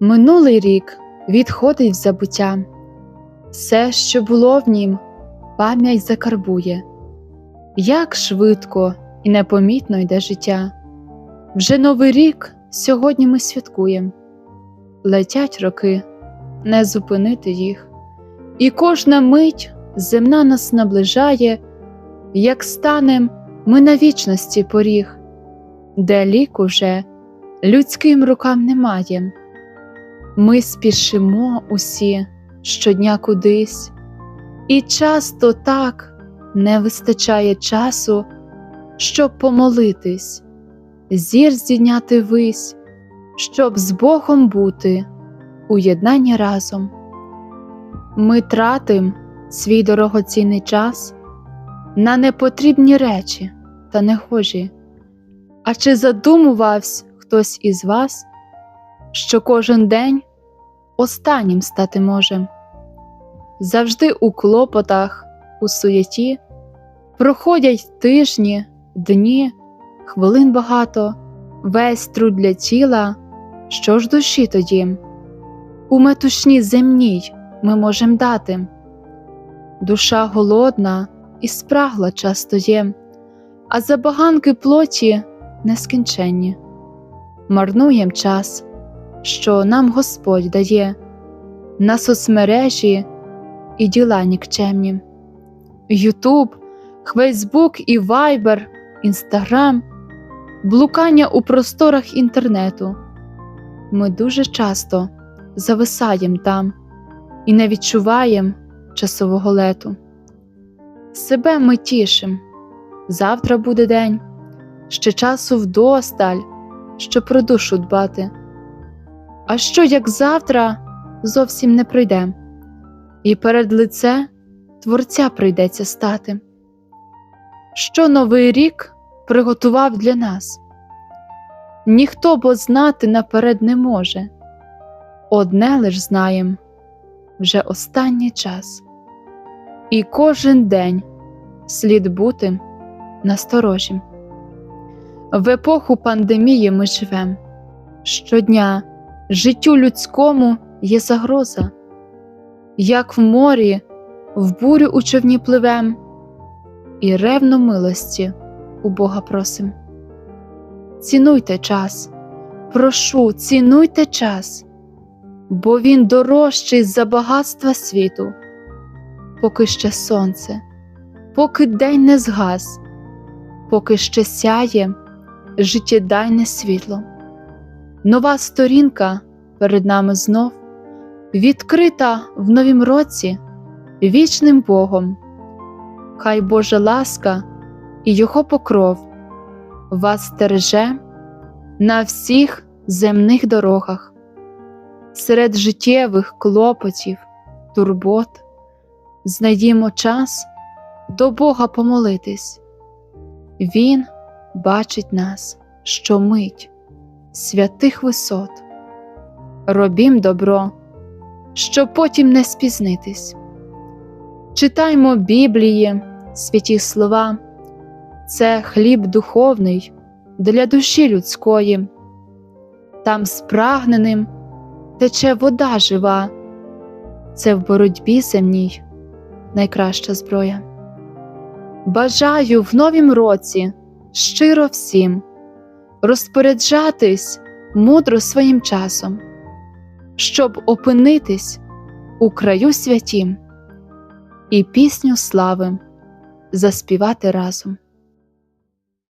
Минулий рік відходить в забуття, все, що було в нім, пам'ять закарбує, як швидко і непомітно йде життя. Вже новий рік сьогодні ми святкуємо, летять роки, не зупинити їх, і кожна мить земна нас наближає, як станем ми на вічності поріг, де лік уже людським рукам немає. Ми спішимо усі щодня кудись, і часто так не вистачає часу, щоб помолитись, зір здійняти вись, щоб з Богом бути у єднанні разом. Ми тратим свій дорогоцінний час на непотрібні речі та нехожі. А чи задумувався хтось із вас, що кожен день останнім стати може? Завжди у клопотах, у суєті проходять тижні, дні, хвилин багато, весь труд для тіла, що ж душі тоді? У метушні земній ми можем дати. Душа голодна і спрагла часто є, а забаганки плоті нескінченні. Марнуєм час, що нам Господь дає, на соцмережі і діла нікчемні. Ютуб, Фейсбук і Вайбер, Інстаграм, блукання у просторах інтернету. Ми дуже часто зависаєм там і не відчуваєм часового лету. Себе ми тішим, завтра буде день, ще часу вдосталь, щоб про душу дбати. А що як завтра зовсім не прийде, і перед лице Творця прийдеться стати? Що новий рік приготував для нас? Ніхто бо знати наперед не може, одне лиш знаєм вже останній час, і кожен день слід бути насторожім. В епоху пандемії ми живем. Щодня життю людському є загроза, як в морі, в бурю у човні пливем, і ревно милості у Бога просим. Цінуйте час, прошу, цінуйте час, бо він дорожчий за багатства світу, поки ще сонце, поки день не згас, поки ще сяє життєдайне світло. Нова сторінка перед нами знов відкрита в новім році вічним Богом. Хай Божа ласка і Його покров вас стереже на всіх земних дорогах, серед життєвих клопотів, турбот, знайдімо час до Бога помолитись. Він бачить нас, що мить святих висот, робім добро, щоб потім не спізнитись. Читаймо Біблії, святі слова, це хліб духовний для душі людської, там спрагненим тече вода жива, це в боротьбі земній найкраща зброя. Бажаю в новім році щиро всім розпоряджатись мудро своїм часом, щоб опинитись у краю святім і пісню слави заспівати разом.